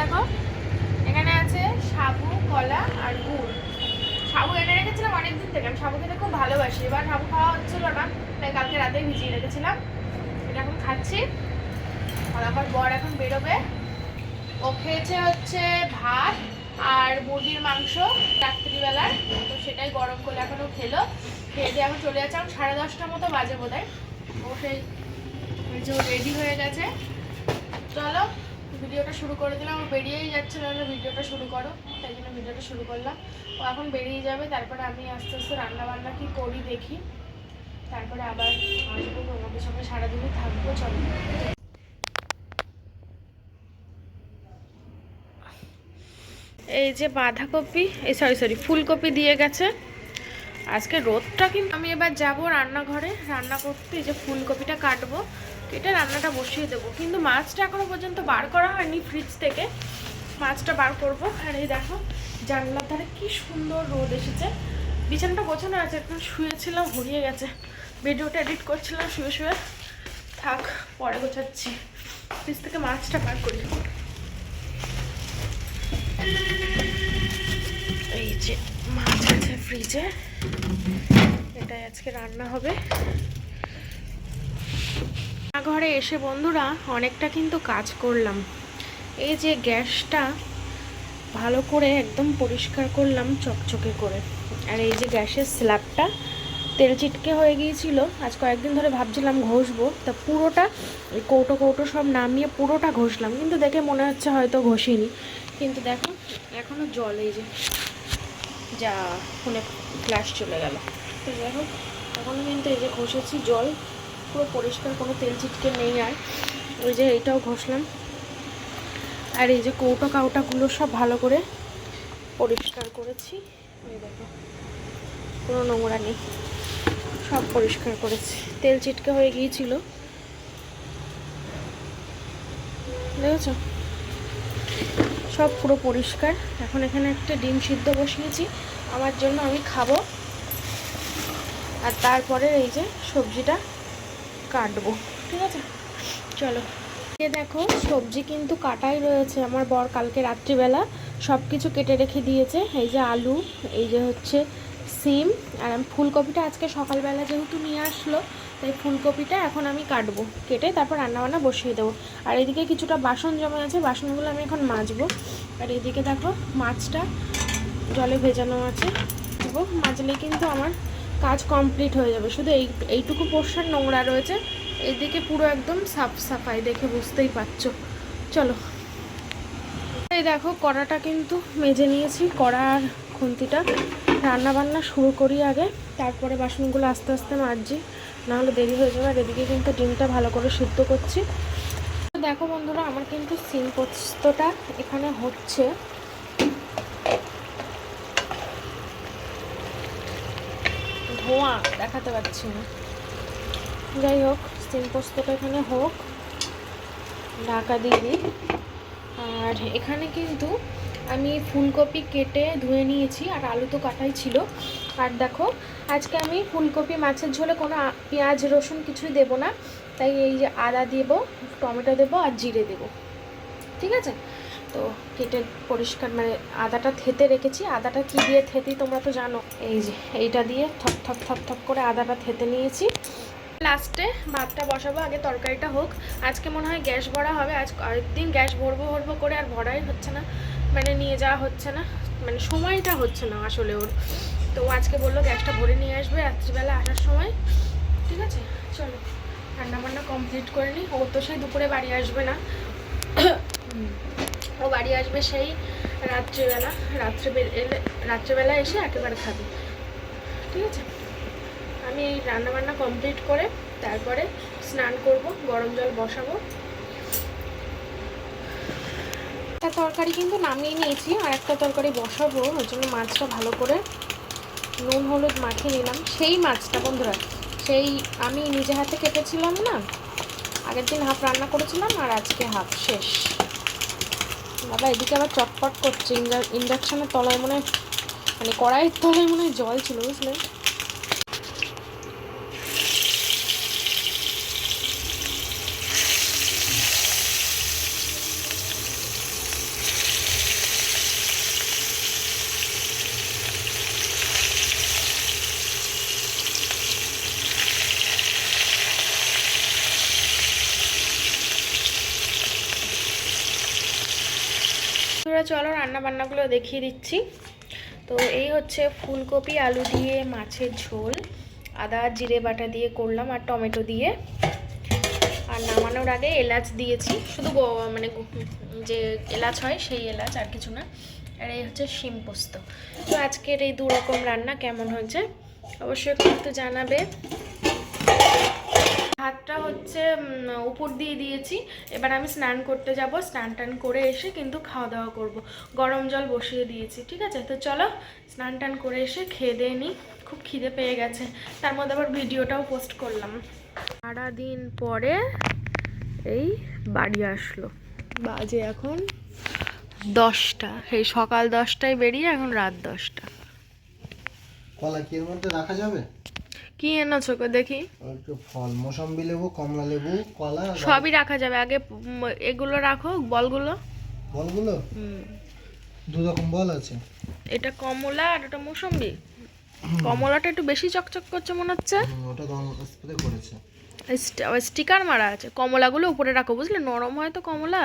দেখো? এখানে আছে সাবু, কলা আর গুড়। সাবু এনে রেখেছিলাম অনেকদিন থেকে। আমি সাবু খেতে খুব ভালোবাসি। এবার সাবু খাওয়া হচ্ছিল না, তাই কালকে রাতে ভিজিয়ে রেখেছিলাম। এটা এখন খাচ্ছি। আর আমার বর এখন বেরোবে। ও খেয়েছে হচ্ছে ভাত আর মুরগির মাংস রাত্রিবেলার। তো সেটাই গরম করে এখনও খেলো। খেয়ে দিয়ে এখন চলে যাচ্ছে। এখন সাড়ে দশটার মতো বাজে বোধ হয় ও সেই রেডি হয়ে গেছে। চলো। ভিডিওটা শুরু করে দিলাম। বেরিয়েই যাচ্ছে না ভিডিওটা শুরু করো। তাই জন্য ভিডিওটা শুরু করলাম। ও এখন বেরিয়ে যাবে, তারপরে আমি আস্তে আস্তে রান্না বান্না কি করি দেখি। তারপরে আবার আসব তোমাদের সঙ্গে সারাদিনই থাকব, চলো। এই যে বাঁধাকপি, এই সরি সরি ফুলকপি দিয়ে গেছে। আজকে রোদটা কিন্তু আমি এবার যাব রান্নাঘরে। রান্না করতে এই যে ফুলকপিটা কাটবো। কেটে রান্নাটা বসিয়ে দেবো। কিন্তু মাছটা এখনও পর্যন্ত বার করা হয়নি ফ্রিজ থেকে। মাছটা বার করব। আর এই দেখো, জানলার ধারে কি সুন্দর রোদ এসেছে। বিছানাটা গোছানো আছে, এখন শুয়েছিলাম হরিয়ে গেছে। ভিডিওটা এডিট করছিলাম, শুয়ে শুয়ে। থাক, পরে গোছাচ্ছি। ফ্রিজ থেকে মাছটা বার করি। এই যে মাছ আছে ফ্রিজে এটাই আজকে রান্না হবে। ঘরে এসে বন্ধুরা, অনেকটা কিন্তু কাজ করলাম। এই যে গ্যাসটা ভালো করে একদম পরিষ্কার করলাম চকচকে করে। আর এই যে গ্যাসের স্ল্যাবটা তেল চিটকে হয়ে গিয়েছিল। আজ কয়েকদিন ধরে ভাবছিলাম ঘষবো। তা পুরোটা কৌটো কৌটো সব নামিয়ে পুরোটা ঘষলাম। কিন্তু দেখে মনে হচ্ছে হয়তো ঘষিনি। কিন্তু দেখো এখনও জল এই যে যা ফোনে ফ্ল্যাশ চলে গেল। তো দেখো এখনও কিন্তু এই যে ঘষেছি জল। পুরো পরিষ্কার, কোনো তেল চিটকে নেই আর। ওই যে এইটাও ঘষলাম। আর এই যে কৌটো কাউটাগুলো সব ভালো করে পরিষ্কার করেছি। দেখো, কোনো নোংরা নেই। সব পরিষ্কার করেছি। তেল চিটকে হয়ে গিয়েছিল। দেখেছ? সব পুরো পরিষ্কার। এখন এখানে একটা ডিম সিদ্ধ বসিয়েছি। আমার জন্য আমি খাব। আর তারপরে এই যে সবজিটা কাটবো, ঠিক আছে? চলো। এ দেখো, সবজি কিন্তু কাটাই রয়েছে। আমার বর কালকে রাত্রিবেলা সব কিছু কেটে রেখে দিয়েছে। এই যে আলু, এই যে হচ্ছে সিম, আর আমি ফুলকপিটা আজকে সকালবেলা যেহেতু নিয়ে আসলো, তাই ফুলকপিটা এখন আমি কাটবো। কেটে তারপর রান্নাবান্না বসিয়ে দেবো। আর এদিকে কিছুটা বাসন জমা আছে, বাসনগুলো আমি এখন মাজবো। আর এদিকে দেখো, মাছটা জলে ভেজানো আছে। এবং মাজলে কিন্তু আমার কাজ কমপ্লিট হয়ে যাবে। শুধু এই, এইটুকু পোর্শন নোংরা রয়েছে। এদিকে পুরো একদম সাফ সাফাই দেখে বুঝতেই পারছ। চলো। এই দেখো, কড়াটা কিন্তু মেজে নিয়েছি। কড়ার খুন্তিটা। রান্না বান্না শুরু করি আগে। তারপরে বাসনগুলো আস্তে আস্তে মাজছি। নাহলে দেরি হয়ে যাবে। আর এদিকে কিন্তু ডিমটা ভালো করে সিদ্ধ করছি। দেখো বন্ধুরা, আমার কিন্তু সিম পোস্তটা এখানে হচ্ছে। ধোঁয়া দেখাতে পারছি না। যাই হোক সিম পোস্তটা এখানে হোক, ঢাকা দিয়ে আর এখানে কিন্তু আমি ফুলকপি কেটে ধুয়ে নিয়েছি, আর আলু তো কাটাই ছিল। আর দেখো, আজকে আমি ফুলকপি মাছের ঝোলে কোনো পেঁয়াজ, রসুন কিছুই দেবো না। তাই এই যে আদা দেবো, টমেটো দেবো, আর জিরে দেবো। ঠিক আছে? তো কেটে পরিষ্কার মানে আদাটা থেতে রেখেছি। আদাটা কি দিয়ে থেতি তোমরা তো জানো। এই যে, এইটা দিয়ে থপ থপ থপ থপ করে আদাটা থেতে নিয়েছি। লাস্টে ভাতটা বসাবো, আগে তরকারিটা হোক। আজকে মনে হয় গ্যাস ভরা হবে। আজ কয়েকদিন গ্যাস ভরবো ভরবো করে আর ভরাই হচ্ছে না। মানে নিয়ে যাওয়া হচ্ছে না। মানে সময়টা হচ্ছে না আসলে ওর। তো আজকে বলল গ্যাসটা ভরে নিয়ে আসবে রাত্রিবেলা আসার সময়। ঠিক আছে? চলো রান্না বান্না কমপ্লিট করে নিই ও তো সেই দুপুরে বাড়ি আসবে না। ও বাড়ি আসবে সেই রাত্রিবেলা রাত্রে এলে, রাত্রিবেলা এসে একেবারে খাবে। ঠিক আছে? আমি এই রান্নাবান্না কমপ্লিট করে তারপরে স্নান করব, গরম জল বসাবো। একটা তরকারি কিন্তু নামিয়ে নিয়েছি, আর একটা তরকারি বসাবো ওই জন্য মাছটা ভালো করে নুন, হলুদ মাখিয়ে নিলাম। সেই মাছটা বন্ধুরা, সেই আমি নিজে হাতে কেটেছিলাম না, আগের দিন হাফ রান্না করেছিলাম, আর আজকে হাফ শেষ। বাবা এদিকে আবার চটপট করছে। ইন্ডাকশানের তলায় মনে হয় মানে কড়াইয়ের তলায় মনে হয় জল ছিল, বুঝলে চলো রান্না বান্নাগুলো দেখিয়ে দিচ্ছি। তো এই হচ্ছে ফুলকপি, আলু দিয়ে মাছের ঝোল, আদা, জিরে বাটা দিয়ে করলাম আর টমেটো দিয়ে। আর নামানোর আগে এলাচ দিয়েছি। শুধু মানে যে এলাচ হয় সেই এলাচ আর কিছু না। আর এই হচ্ছে শিম পোস্ত। তো আজকের এই দু রকম রান্না কেমন হয়েছে? অবশ্যই কিন্তু জানাবে। ভাতটা হচ্ছে উপর দিয়ে দিয়েছি। এবার আমি স্নান করতে যাব, স্নান টান করে এসে কিন্তু খাওয়া দাওয়া করব। গরম জল বসিয়ে দিয়েছি, ঠিক আছে? তো চলো, স্নান টান করে এসে খেয়ে দিয়ে নিই। খুব খিদে পেয়ে গেছে। তার মধ্যে আবার ভিডিওটাও পোস্ট করলাম। সারাদিন পরে এই বাড়ি আসলো। বাজে এখন দশটা। সেই সকাল দশটায় বেরিয়ে এখন রাত দশটা। কলা কি এর মধ্যে রাখা যাবে? কি এনেছো দেখি? একটু ফল মোসাম্বি লেবু কমলা লেবু কলা সবই রাখা যাবে। আগে এগুলো রাখো বলগুলো। বলগুলো? হুম। দু রকম বল আছে। এটা কমলা আর এটা মৌসম্বি। কমলাটা একটু বেশি চকচক করছে মনে হচ্ছে। ওটা স্প্রে করেছে। স্টিকার মারা আছে। কমলাগুলো উপরে রাখো বুঝলে? নরম হয় তো কমলা।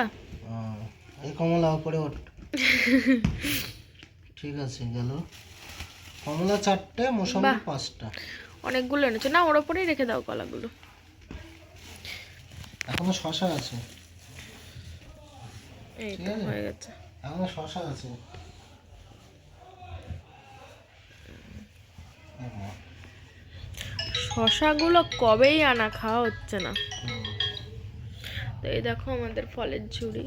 এই কমলা উপরে ওঠ। ঠিক আছে গেল। কমলা চারটে মোসাম্বি পাঁচটা। অনেকগুলো এনেছো। না ওর ওপরেই রেখে দাও কলাগুলো। এখনও শশা আছে। এই তো হয়ে গেছে। এখনও শশা আছে। শশাগুলো কবেই আনা খাওয়া হচ্ছে না। তো এই দেখো আমাদের ফলের ঝুড়ি।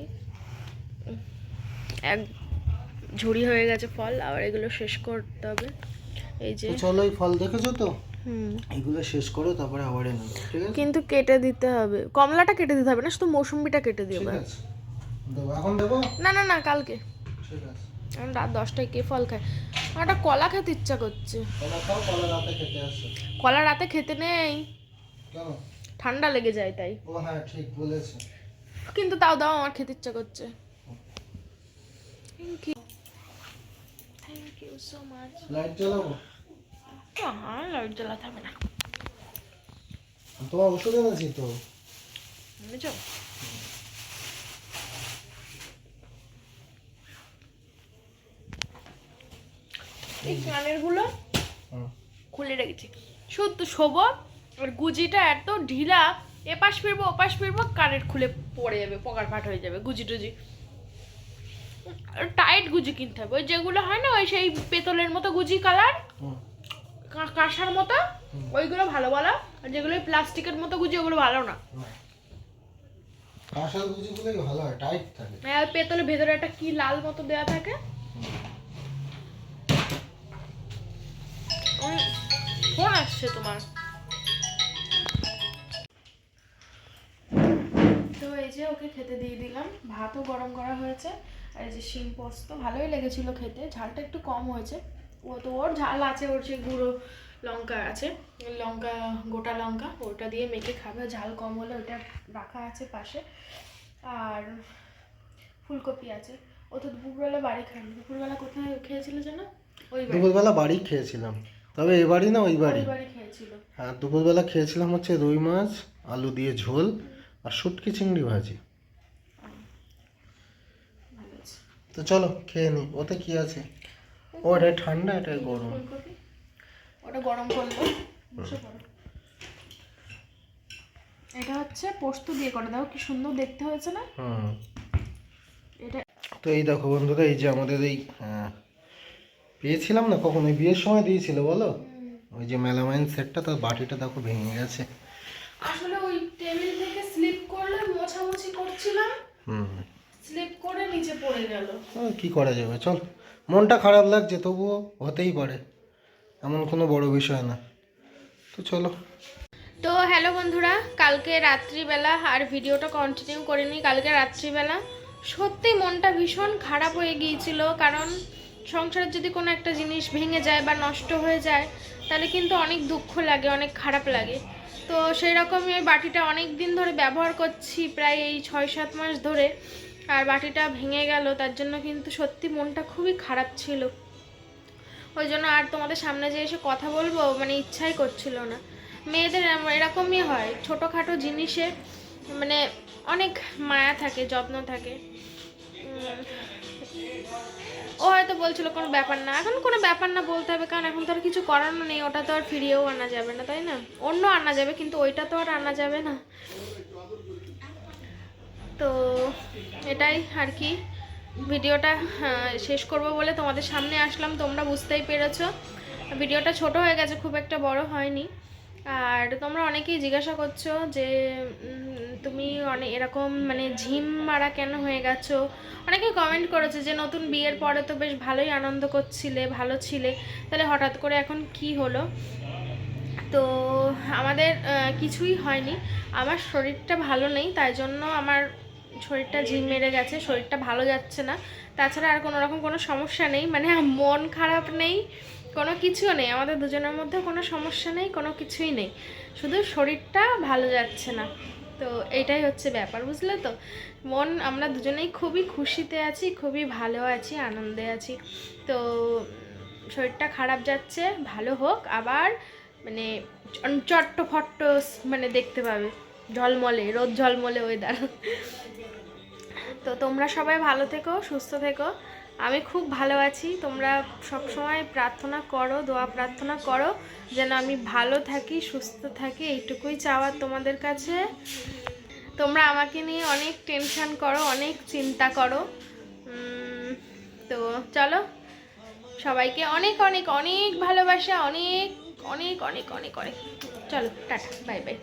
এক ঝুড়ি হয়ে গেছে ফল আবার এগুলো শেষ করতে হবে। এই যে চলো ফল দেখেছ তো? এগুলো শেষ করো তারপরে আবার এনে ঠিক আছে? কিন্তু কেটে দিতে হবে। কমলাটা কেটে দিতে হবে না শুধু মৌসুম্বিটা কেটে দিও ঠিক আছে। দেবো এখন দেবো? না না না কালকে। ঠিক আছে। এখন রাত দশটায় কে ফল খায়? আমার একটা কলা খেতে ইচ্ছা করছে। কলা খাও কলা রাতে খেতে আসো। কলা রাতে খেতে নেই। কেন? ঠান্ডা লেগে যায় তাই। ও হ্যাঁ ঠিক বলেছে। কিন্তু তাও দাও আমার খেতে ইচ্ছা করছে। Thank you thank you so much light জ্বালাবো? লাইট জ্বালাতে হবে না তোমার ওষুধ এনেছি তো বুঝেছ এই কানেরগুলো খুলে রেখেছি শুধু শোবো আর গুজিটা এত ঢিলা এপাশ ফিরবো ওপাশ ফিরবো কানের খুলে পড়ে যাবে পকার ফাট হয়ে যাবে গুজি টুজি টাইট গুজি কিনতে হবে ওই যেগুলো হয় না ওই সেই পেতলের মতো গুজি কালার। কাঁসার মতো ওইগুলো ভালো ভালো আর যেগুলো প্লাস্টিকের মতো গুজি ওগুলো ভালো না। কাঁসার গুজিগুলোই ভালো হয় টাইট থাকে। আর পেতলের ভেতরে একটা কি লাল মতো দেওয়া থাকে। ফোন আসছে তোমার। তো এই যে ওকে খেতে দিয়ে দিলাম ভাতও গরম করা হয়েছে। আর এই যে শিম পোস্ত ভালোই লেগেছিল খেতে ঝালটা একটু কম হয়েছে। ও তো ওর ঝাল আছে ওর সেই গুঁড়ো লঙ্কা আছে। লঙ্কা গোটা লঙ্কা ওটা দিয়ে মেখে খাবে। ঝাল কম হলে ওটা রাখা আছে পাশে। আর ফুলকপি আছে। ও তো দুপুরবেলা বাড়ি খায়নি। দুপুরবেলা কোথায় খেয়েছিল যেন ওই দুপুরবেলা বাড়ি খেয়েছিলাম। তবে এ বাড়ি না ওই বাড়ি। হ্যাঁ দুপুরবেলা খেয়েছিলাম হচ্ছে রুই মাছ আলু দিয়ে ঝোল আর শুটকি চিংড়ি ভাজি। তো চলো খেয়ে নি। ওতে কি আছে? ও এটা ঠান্ডা এটা গরম। ওটা গরম করল। এটা হচ্ছে পোস্ত দিয়ে করে দাও কি সুন্দর দেখতে হয়েছে না? হুম। এটা তো এই দেখো বন্ধুরা এই যে আমাদের এই আহ, পেয়েছিলাম না কখন ওই বিয়ের সময় দিয়েছিল বলো? ওই যে মেলামাইন সেটটা তার বাটিটা দেখো ভেঙে গেছে। আসলে ওই টেবিল থেকে স্লিপ করলে মোছামুছি করছিলাম। হুম। স্লিপ করে নিচে পড়ে গেল। কি করা যাবে চল। মনটা খারাপ লাগছে, তবুও হতেই পারে। এমন কোনো বড় বিষয় না। তো চলো। তো হ্যালো বন্ধুরা, কালকে রাত্রিবেলা আর ভিডিওটা কন্টিনিউ করিনি, কালকে রাত্রিবেলা। সত্যি মনটা ভীষণ খারাপ হয়ে গিয়েছিল, কারণ সংসারের যদি কোনো একটা জিনিস ভেঙে যায় বা নষ্ট হয়ে যায়, তাহলে কিন্তু অনেক দুঃখ লাগে, অনেক খারাপ লাগে। তো সেই রকমই ওই বাটিটা অনেক দিন ধরে ব্যবহার করছি, প্রায় এই ছয় সাত মাস ধরে। আর বাটিটা ভেঙে গেল, তার জন্য কিন্তু সত্যি মনটা খুবই খারাপ ছিল। ওই জন্য আর তোমাদের সামনে যে এসে কথা বলব মানে ইচ্ছাই করছিল না। মেয়েদের এরকমই হয়, ছোটোখাটো জিনিসে মানে অনেক মায়া থাকে, যত্ন থাকে। ও হয়তো বলছিল কোনো ব্যাপার না, এখন কোনো ব্যাপার না বলতে হবে, কারণ এখন তো আর কিছু করানো নেই, ওটা তো আর ফিরিয়েও আনা যাবে না, তাই না? অন্য আনা যাবে, কিন্তু ওইটা তো আর আনা যাবে না। তো এটাই আর কি। ভিডিওটা শেষ করব বলে তোমাদের সামনে আসলাম, তোমরা বুঝতেই পেরেছ। ভিডিওটা ছোট হয়ে গেছে, খুব একটা বড় হয়নি। আর তোমরা অনেকেই জিজ্ঞাসা করছ যে তুমি অনেক এরকম মানে ঝিম মারা কেন হয়ে গেছো? অনেকেই কমেন্ট করেছে যে, নতুন বিয়ের পরে তো বেশ ভালোই আনন্দ করছিলে, ভালো ছিলে। তাহলে হঠাৎ করে এখন কি হলো? তো আমাদের কিছুই হয়নি। আমার শরীরটা ভালো নেই, তাই জন্য আমার শরীরটা ঝিম মেরে গেছে, শরীরটা ভালো যাচ্ছে না। তাছাড়া আর কোনো রকম কোনো সমস্যা নেই মানে মন খারাপ নেই, কোনো কিছুও নেই। আমাদের দুজনের মধ্যে কোনো সমস্যা নেই, কোনো কিছুই নেই। শুধু শরীরটা ভালো যাচ্ছে না। তো এটাই হচ্ছে ব্যাপার, বুঝলে তো? মন, আমরা দুজনেই খুবই খুশিতে আছি, খুবই ভালো আছি, আনন্দে আছি। তো শরীরটা খারাপ যাচ্ছে, ভালো হোক, আবার মানে চট্ট ফট্ট মানে দেখতে পাবে, ঝলমলে, রোদ ঝলমলে ওয়েদার তো তোমরা সবাই ভালো থেকো, সুস্থ থেকো। আমি খুব ভালো আছি। তোমরা সব সময় প্রার্থনা করো, দোয়া প্রার্থনা করো, যেন আমি ভালো থাকি, সুস্থ থাকি, এইটুকুই চাওয়ার তোমাদের কাছে। তোমরা আমাকে নিয়ে অনেক টেনশন করো, অনেক চিন্তা করো। তো চলো, সবাইকে অনেক অনেক অনেক ভালোবাসা, অনেক অনেক অনেক অনেক অনেক। চলো, টাটা, বাই বাই।